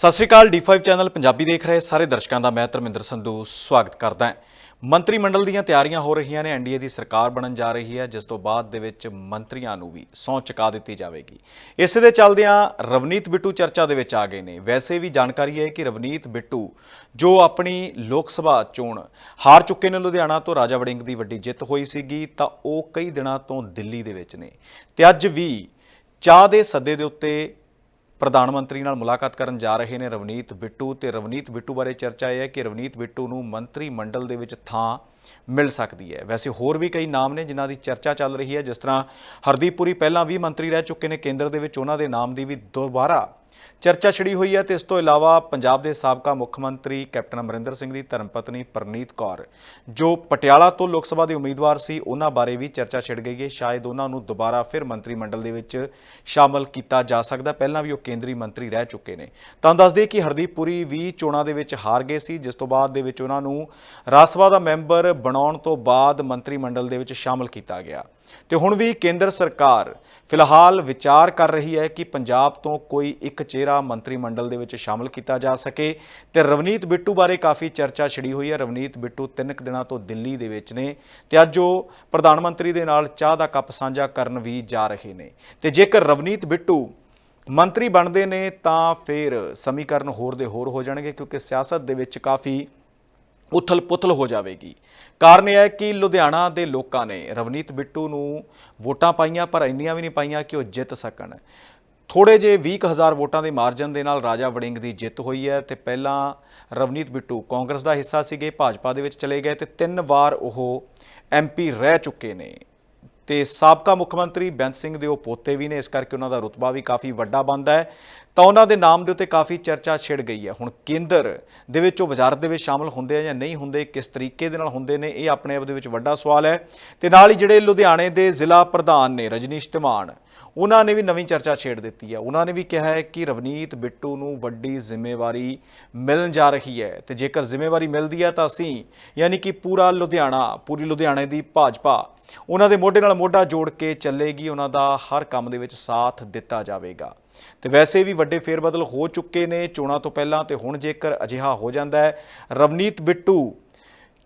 ਸਤਿ ਸ਼੍ਰੀ ਅਕਾਲ D5 channel Punjabi ਦੇਖ ਰਹੇ ਸਾਰੇ ਦਰਸ਼ਕਾਂ ਦਾ ਮੈਂ ਧਰਮਿੰਦਰ ਸੰਧੂ ਸਵਾਗਤ ਕਰਦਾ ਹਾਂ। ਮੰਤਰੀ ਮੰਡਲ ਦੀਆਂ ਤਿਆਰੀਆਂ ਹੋ ਰਹੀਆਂ ਨੇ ਐਨਡੀਏ ਦੀ ਸਰਕਾਰ ਬਣਨ ਜਾ ਰਹੀ ਹੈ, ਜਿਸ ਤੋਂ ਬਾਅਦ ਦੇ ਵਿੱਚ ਮੰਤਰੀਆਂ ਨੂੰ ਵੀ ਸਹੁੰ ਚੁਕਾ ਦਿੱਤੀ ਜਾਵੇਗੀ। ਇਸੇ ਦੇ ਚੱਲਦਿਆਂ ਰਵਨੀਤ ਬਿੱਟੂ ਚਰਚਾ ਦੇ ਵਿੱਚ ਆ ਗਏ ਨੇ। ਵੈਸੇ ਵੀ ਜਾਣਕਾਰੀ ਹੈ ਕਿ ਰਵਨੀਤ ਬਿੱਟੂ, ਜੋ ਆਪਣੀ ਲੋਕ ਸਭਾ ਚੋਣ ਹਾਰ ਚੁੱਕੇ ਨੇ ਲੁਧਿਆਣਾ ਤੋਂ, ਰਾਜਾ ਵੜਿੰਗ ਦੀ ਵੱਡੀ ਜਿੱਤ ਹੋਈ ਸੀਗੀ, ਤਾਂ ਉਹ ਕਈ ਦਿਨਾਂ ਤੋਂ ਦਿੱਲੀ ਦੇ ਵਿੱਚ ਨੇ। ਤੇ ਅੱਜ ਵੀ ਚਾਹ ਦੇ ਸੱਦੇ ਦੇ ਉੱਤੇ ਪ੍ਰਧਾਨ ਮੰਤਰੀ ਨਾਲ ਮੁਲਾਕਾਤ ਕਰਨ ਜਾ ਰਹੇ ਨੇ ਰਵਨੀਤ ਬਿੱਟੂ ਤੇ ਰਵਨੀਤ ਬਿੱਟੂ ਬਾਰੇ ਚਰਚਾ ਇਹ ਹੈ ਕਿ ਰਵਨੀਤ ਬਿੱਟੂ ਨੂੰ ਮੰਤਰੀ ਮੰਡਲ ਦੇ ਵਿੱਚ ਥਾਂ ਮਿਲ ਸਕਦੀ ਹੈ। ਵੈਸੇ ਹੋਰ ਵੀ ਕਈ ਨਾਮ ਨੇ ਜਿਨ੍ਹਾਂ ਦੀ ਚਰਚਾ ਚੱਲ ਰਹੀ ਹੈ। ਜਿਸ ਤਰ੍ਹਾਂ ਹਰਦੀਪ ਪੁਰੀ ਪਹਿਲਾਂ ਵੀ ਮੰਤਰੀ ਰਹਿ ਚੁੱਕੇ ਨੇ। ਕੇਂਦਰ ਦੇ ਵਿੱਚ ਉਹਨਾਂ ਦੇ ਨਾਮ ਦੀ ਵੀ ਦੁਬਾਰਾ ਚਰਚਾ ਛਿੜੀ ਹੋਈ ਹੈ ਤੇ ਇਸ ਤੋਂ ਇਲਾਵਾ ਪੰਜਾਬ ਦੇ ਸਾਬਕਾ ਮੁੱਖ ਮੰਤਰੀ ਕੈਪਟਨ ਅਮਰਿੰਦਰ ਸਿੰਘ ਦੀ ਧਰਮਪਤਨੀ ਪਰਨੀਤ ਕੌਰ, ਜੋ ਪਟਿਆਲਾ ਤੋਂ ਲੋਕ ਸਭਾ ਦੇ ਉਮੀਦਵਾਰ ਸੀ, ਉਹਨਾਂ ਬਾਰੇ ਵੀ ਚਰਚਾ ਛਿੜ ਗਈ ਹੈ। ਸ਼ਾਇਦ ਉਹਨਾਂ ਨੂੰ ਦੁਬਾਰਾ ਫਿਰ ਮੰਤਰੀ ਮੰਡਲ ਦੇ ਵਿੱਚ ਸ਼ਾਮਲ ਕੀਤਾ ਜਾ ਸਕਦਾ। ਪਹਿਲਾਂ ਵੀ ਉਹ ਕੇਂਦਰੀ ਮੰਤਰੀ ਰਹਿ ਚੁੱਕੇ ਨੇ। ਤਾਂ ਦੱਸ ਦਈਏ ਕਿ ਹਰਦੀਪ ਪੁਰੀ ਵੀ ਚੋਣਾਂ ਦੇ ਵਿੱਚ ਹਾਰ ਗਏ ਸੀ। ਜਿਸ ਤੋਂ ਬਾਅਦ ਦੇ ਵਿੱਚ ਉਹਨਾਂ ਨੂੰ ਰਾਜ ਸਭਾ ਦਾ ਮੈਂਬਰ ਬਣਾਉਣ ਤੋਂ ਬਾਅਦ ਮੰਤਰੀ ਮੰਡਲ ਦੇ ਵਿੱਚ ਸ਼ਾਮਲ ਕੀਤਾ ਗਿਆ। ਤੇ ਹੁਣ ਵੀ ਕੇਂਦਰ ਸਰਕਾਰ ਫਿਲਹਾਲ ਵਿਚਾਰ ਕਰ ਰਹੀ ਹੈ ਕਿ ਪੰਜਾਬ ਤੋਂ ਕੋਈ ਇੱਕ ਚਿਹਰਾ ਮੰਤਰੀ ਮੰਡਲ ਦੇ ਵਿੱਚ ਸ਼ਾਮਲ ਕੀਤਾ ਜਾ ਸਕੇ। ਤੇ ਰਵਨੀਤ ਬਿੱਟੂ ਬਾਰੇ ਕਾਫੀ ਚਰਚਾ ਛਿੜੀ ਹੋਈ ਹੈ। ਰਵਨੀਤ ਬਿੱਟੂ ਤਿੰਨ ਕੁ ਦਿਨਾਂ ਤੋਂ ਦਿੱਲੀ ਦੇ ਵਿੱਚ ਨੇ ਤੇ ਅੱਜ ਉਹ ਪ੍ਰਧਾਨ ਮੰਤਰੀ ਦੇ ਨਾਲ ਚਾਹ ਦਾ ਕੱਪ ਸਾਂਝਾ ਕਰਨ ਵੀ ਜਾ ਰਹੇ ਨੇ। ਤੇ ਜੇਕਰ ਰਵਨੀਤ ਬਿੱਟੂ ਮੰਤਰੀ ਬਣਦੇ ਨੇ ਤਾਂ ਫਿਰ ਸਮੀਕਰਨ ਹੋਰ ਦੇ ਹੋਰ ਹੋ ਜਾਣਗੇ, ਕਿਉਂਕਿ ਸਿਆਸਤ ਦੇ ਵਿੱਚ ਕਾਫੀ ਉਥਲ-ਪੁਥਲ ਹੋ ਜਾਵੇਗੀ। ਕਾਰਨ ਇਹ ਹੈ ਕਿ ਲੁਧਿਆਣਾ ਦੇ ਲੋਕਾਂ ਨੇ ਰਵਨੀਤ ਬਿੱਟੂ ਨੂੰ ਵੋਟਾਂ ਪਾਈਆਂ, ਪਰ ਇੰਨੀਆਂ ਵੀ ਨਹੀਂ ਪਾਈਆਂ ਕਿ ਉਹ ਜਿੱਤ ਸਕਣ। ਥੋੜੇ ਜੇ 20000 ਵੋਟਾਂ ਦੇ ਮਾਰਜਨ ਦੇ ਨਾਲ ਰਾਜਾ ਵੜਿੰਗ ਦੀ ਜਿੱਤ ਹੋਈ ਹੈ ਤੇ ਪਹਿਲਾਂ ਰਵਨੀਤ ਬਿੱਟੂ ਕਾਂਗਰਸ ਦਾ ਹਿੱਸਾ ਸੀਗੇ, ਭਾਜਪਾ ਦੇ ਵਿੱਚ ਚਲੇ ਗਏ ਤੇ ਤਿੰਨ ਵਾਰ ਉਹ ਐਮਪੀ ਰਹਿ ਚੁੱਕੇ ਨੇ। ਤੇ ਸਾਬਕਾ ਮੁੱਖ ਮੰਤਰੀ ਬੈਂਤ ਸਿੰਘ ਦੇ ਉਹ ਪੋਤੇ ਵੀ ਨੇ, ਇਸ ਕਰਕੇ ਉਹਨਾਂ ਦਾ ਰੁਤਬਾ ਵੀ ਕਾਫੀ ਵੱਡਾ ਬਣਦਾ ਹੈ। ਤਾਂ ਉਹਨਾਂ ਦੇ ਨਾਮ ਦੇ ਉੱਤੇ ਕਾਫੀ ਚਰਚਾ ਛਿੜ ਗਈ ਹੈ। ਹੁਣ ਕੇਂਦਰ ਦੇ ਵਿੱਚ ਉਹ ਵਜ਼ਾਰਤ ਦੇ ਵਿੱਚ ਸ਼ਾਮਲ ਹੁੰਦੇ ਆ ਜਾਂ ਨਹੀਂ ਹੁੰਦੇ, ਕਿਸ ਤਰੀਕੇ ਦੇ ਨਾਲ ਹੁੰਦੇ ਨੇ, ਇਹ ਆਪਣੇ ਆਪ ਦੇ ਵਿੱਚ ਵੱਡਾ ਸਵਾਲ ਹੈ। ਤੇ ਨਾਲ ਹੀ ਜਿਹੜੇ ਲੁਧਿਆਣੇ ਦੇ ਜ਼ਿਲ੍ਹਾ ਪ੍ਰਧਾਨ ਨੇ ਰਜਨੀਸ਼ ਧਮਾਨ ਉਹਨਾਂ ਨੇ ਵੀ ਨਵੀਂ ਚਰਚਾ ਛੇੜ ਦਿੱਤੀ ਹੈ। ਉਹਨਾਂ ਨੇ ਵੀ ਕਿਹਾ ਹੈ ਕਿ ਰਵਨੀਤ ਬਿੱਟੂ ਨੂੰ ਵੱਡੀ ਜ਼ਿੰਮੇਵਾਰੀ ਮਿਲਣ ਜਾ ਰਹੀ ਹੈ ਤੇ ਜੇਕਰ ਜ਼ਿੰਮੇਵਾਰੀ ਮਿਲਦੀ ਹੈ ਤਾਂ ਅਸੀਂ ਯਾਨੀ ਕਿ ਪੂਰਾ ਲੁਧਿਆਣਾ, ਪੂਰੀ ਲੁਧਿਆਣੇ ਦੀ ਭਾਜਪਾ, ਉਹਨਾਂ ਦੇ ਮੋਢੇ ਨਾਲ ਮੋਢਾ ਜੋੜ ਕੇ ਚੱਲੇਗੀ, ਉਹਨਾਂ ਦਾ ਹਰ ਕੰਮ ਦੇ ਵਿੱਚ ਸਾਥ ਦਿੱਤਾ ਜਾਵੇਗਾ। ਤੇ ਵੈਸੇ ਵੀ ਵੱਡੇ ਫੇਰਬਦਲ ਹੋ ਚੁੱਕੇ ਨੇ ਚੋਣਾਂ ਤੋਂ ਪਹਿਲਾਂ ਤੇ ਹੁਣ ਜੇਕਰ ਅਜਿਹਾ ਹੋ ਜਾਂਦਾ ਹੈ, ਰਵਨੀਤ ਬਿੱਟੂ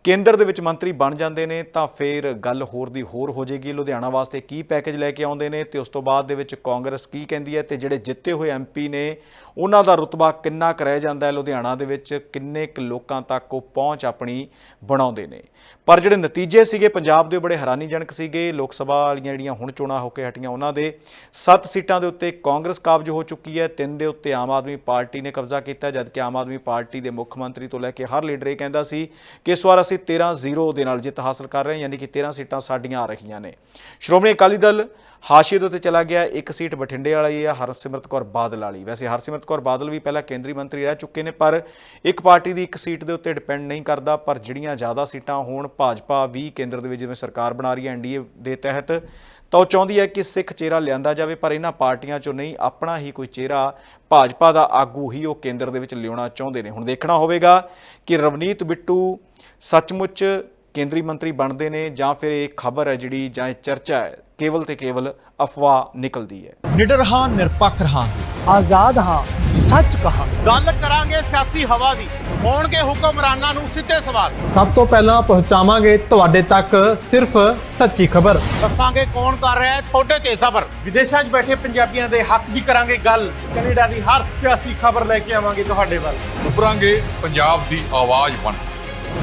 ਕੇਂਦਰ ਦੇ ਵਿੱਚ ਮੰਤਰੀ ਬਣ ਜਾਂਦੇ ਨੇ, ਤਾਂ ਫਿਰ ਗੱਲ ਹੋਰ ਦੀ ਹੋਰ ਹੋ ਜਾਏਗੀ। ਲੁਧਿਆਣਾ ਵਾਸਤੇ ਕੀ ਪੈਕੇਜ ਲੈ ਕੇ ਆਉਂਦੇ ਨੇ ਤੇ ਉਸ ਤੋਂ ਬਾਅਦ ਦੇ ਵਿੱਚ ਕਾਂਗਰਸ ਕੀ ਕਹਿੰਦੀ ਹੈ ਤੇ ਜਿਹੜੇ ਜਿੱਤੇ ਹੋਏ ਐਮਪੀ ਨੇ, ਉਹਨਾਂ ਦਾ ਰੁਤਬਾ ਕਿੰਨਾ ਕੁ ਰਹਿ ਜਾਂਦਾ ਹੈ? ਲੁਧਿਆਣਾ ਦੇ ਵਿੱਚ ਕਿੰਨੇ ਕੁ ਲੋਕਾਂ ਤੱਕ ਉਹ ਪਹੁੰਚ ਆਪਣੀ ਬਣਾਉਂਦੇ ਨੇ? ਪਰ ਜਿਹੜੇ ਨਤੀਜੇ ਸੀਗੇ, ਪੰਜਾਬ ਦੇ ਬੜੇ ਹੈਰਾਨੀਜਨਕ ਸੀਗੇ। ਲੋਕ ਸਭਾ ਵਾਲੀਆਂ ਜਿਹੜੀਆਂ ਹੁਣ ਚੋਣਾਂ ਹੋ ਕੇ ਹਟੀਆਂ, ਉਹਨਾਂ ਦੇ 7 ਸੀਟਾਂ ਦੇ ਉੱਤੇ ਕਾਂਗਰਸ ਕਾਬਜ ਹੋ ਚੁੱਕੀ ਹੈ, ਤਿੰਨ ਦੇ ਉੱਤੇ ਆਮ ਆਦਮੀ ਪਾਰਟੀ ਨੇ ਕਬਜ਼ਾ ਕੀਤਾ, ਜਦਕਿ ਆਮ ਆਦਮੀ ਪਾਰਟੀ ਦੇ ਮੁੱਖ ਮੰਤਰੀ ਤੋਂ ਲੈ ਕੇ ਹਰ ਲੀਡਰ ਇਹ ਕਹਿੰਦਾ ਸੀ ਕਿ ਇਸ ਵਾਰ ਅਸੀਂ 13-0 ਦੇ ਨਾਲ ਜਿੱਤ ਹਾਸਲ ਕਰ ਰਹੇ ਹਾਂ, ਯਾਨੀ ਕਿ 13 ਸੀਟਾਂ ਸਾਡੀਆਂ ਆ ਰਹੀਆਂ ਨੇ। ਸ਼੍ਰੋਮਣੀ ਅਕਾਲੀ ਦਲ ਹਾਸ਼ੀਏ ਦੇ ਉੱਤੇ ਚਲਾ ਗਿਆ, ਇੱਕ ਸੀਟ ਬਠਿੰਡੇ ਵਾਲੀ ਹੈ ਹਰਸਿਮਰਤ ਕੌਰ ਬਾਦਲ ਵਾਲੀ। ਵੈਸੇ ਹਰਸਿਮਰਤ ਕੌਰ ਬਾਦਲ ਵੀ ਪਹਿਲਾਂ ਕੇਂਦਰੀ ਮੰਤਰੀ ਰਹਿ ਚੁੱਕੇ ਨੇ, ਪਰ ਇੱਕ ਪਾਰਟੀ ਦੀ ਇੱਕ ਸੀਟ ਦੇ ਉੱਤੇ ਡਿਪੈਂਡ ਨਹੀਂ ਕਰਦਾ, ਪਰ ਜਿਹੜੀਆਂ ਜ਼ਿਆਦਾ ਸੀਟਾਂ ਹੋਣ, ਭਾਜਪਾ ਵੀ ਕੇਂਦਰ ਦੇ ਵਿੱਚ ਜਿਵੇਂ ਸਰਕਾਰ ਬਣਾ ਰਹੀ ਹੈ ਐਨਡੀਏ ਦੇ ਤਹਿਤ, ਤਾਂ ਉਹ ਚਾਹੁੰਦੀ ਹੈ ਕਿ ਸਿੱਖ ਚਿਹਰਾ ਲਿਆਂਦਾ ਜਾਵੇ, ਪਰ ਇਹਨਾਂ ਪਾਰਟੀਆਂ ਚੋਂ ਨਹੀਂ, ਆਪਣਾ ਹੀ ਕੋਈ ਚਿਹਰਾ ਭਾਜਪਾ ਦਾ ਆਗੂ ਹੀ ਉਹ ਕੇਂਦਰ ਦੇ ਵਿੱਚ ਲਿਆਉਣਾ ਚਾਹੁੰਦੇ ਨੇ। ਹੁਣ ਦੇਖਣਾ ਹੋਵੇਗਾ ਕਿ ਰਵਨੀਤ ਬਿੱਟੂ ਸੱਚਮੁੱਚ ਕੇਂਦਰੀ ਮੰਤਰੀ ਬਣਦੇ ਨੇ ਜਾਂ ਫਿਰ ਇਹ ਖਬਰ ਹੈ ਜਿਹੜੀ ਜਾਂ ਇਹ ਚਰਚਾ ਹੈ ਕੇਵਲ ਤੇ ਕੇਵਲ ਅਫਵਾਹ ਨਿਕਲਦੀ ਹੈ। ਨਿਡਰ ਹਾਂ ਨਿਰਪੱਖ ਰਹਾਂ ਆਜ਼ਾਦ ਹਾਂ ਸੱਚ ਕਹਾ ਗੱਲ ਕਰਾਂਗੇ ਸਿਆਸੀ ਹਵਾ ਦੀ ਹੋਣਗੇ ਹੁਕਮਰਾਨਾਂ ਨੂੰ ਸਿੱਧੇ ਸਵਾਲ। ਸਭ ਤੋਂ ਪਹਿਲਾਂ ਪਹੁੰਚਾਵਾਂਗੇ ਤੁਹਾਡੇ ਤੱਕ ਸਿਰਫ ਸੱਚੀ ਖਬਰ। ਦੱਸਾਂਗੇ ਕੌਣ ਕਰ ਰਿਹਾ ਹੈ ਤੁਹਾਡੇ ਤੇ ਸਬਰ। ਵਿਦੇਸ਼ਾਂ 'ਚ ਬੈਠੇ ਪੰਜਾਬੀਆਂ ਦੇ ਹੱਕ ਦੀ ਕਰਾਂਗੇ ਗੱਲ। ਕੈਨੇਡਾ ਦੀ ਹਰ ਸਿਆਸੀ ਖਬਰ ਲੈ ਕੇ ਆਵਾਂਗੇ ਤੁਹਾਡੇ ਵੱਲ। ਉੱਭਰਾਂਗੇ ਪੰਜਾਬ ਦੀ ਆਵਾਜ਼ ਬਣ ਕੇ।